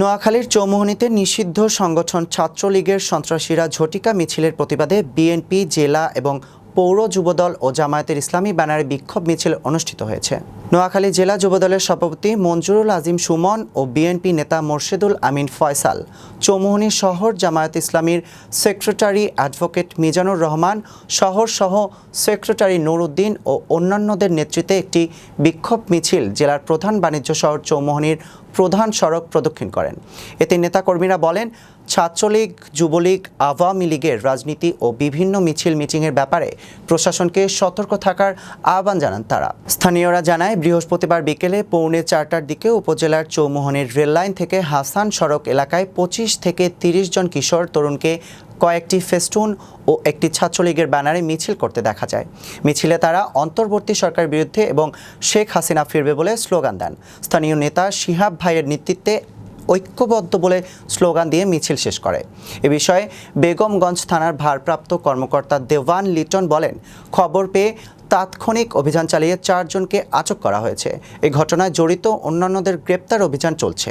নোয়াখালীর চৌমুহনীতে নিষিদ্ধ সংগঠন ছাত্রলীগের সন্ত্রাসীরা ঝটিকা মিছিলের প্রতিবাদে বিএনপি, জেলা এবং পৌর যুবদল ও জামায়াতের ইসলামী ব্যানারে বিক্ষোভ মিছিল অনুষ্ঠিত হয়েছে। নোয়াখালী জেলা যুবদলের সভাপতি মঞ্জুরুল আজিম সুমন ও বিএনপি নেতা মোর্শেদুল আমিন ফয়সাল, চৌমুহনী শহর জামায়াত ইসলামীর সেক্রেটারি অ্যাডভোকেট মিজানুর রহমান, শহর সহ সেক্রেটারি নুরউদ্দিন ও অন্যান্যদের নেতৃত্বে একটি বিক্ষোভ মিছিল জেলার প্রধান বাণিজ্য শহর চৌমুহনীর প্রধান সড়ক প্রদক্ষিণ করেন। এতে নেতাকর্মীরা বলেন, ছাত্রলীগ, যুবলীগ, আওয়ামী লীগের রাজনীতি ও বিভিন্ন মিছিল মিটিংয়ের ব্যাপারে প্রশাসনকে সতর্ক থাকার আহ্বান জানান তারা। স্থানীয়রা জানায়, বৃহস্পতিবার বিকেলে পৌনে চারটার দিকে উপজেলার চৌমোহনের রেললাইন থেকে হাসান সড়ক এলাকায় পঁচিশ থেকে তিরিশ জন কিশোর, তরুণকে কয়েকটি ফেস্টুন ও একটি ছাত্রলীগের ব্যানারে মিছিল করতে দেখা যায়। মিছিলে তারা অন্তর্বর্তী সরকারের বিরুদ্ধে এবং শেখ হাসিনা ফিরবে বলে স্লোগান দেন। স্থানীয় নেতা শিহাব ভাইয়ের নেতৃত্বে ঐক্যবদ্ধ বলে স্লোগান দিয়ে মিছিল শেষ করে। এ বিষয়ে বেগমগঞ্জ থানার ভারপ্রাপ্ত কর্মকর্তা দেওয়ান লিটন বলেন, খবর পেয়ে তাৎক্ষণিক অভিযান চালিয়ে চারজনকে আটক করা হয়েছে। এই ঘটনায় জড়িত অন্যান্যদের গ্রেপ্তার অভিযান চলছে।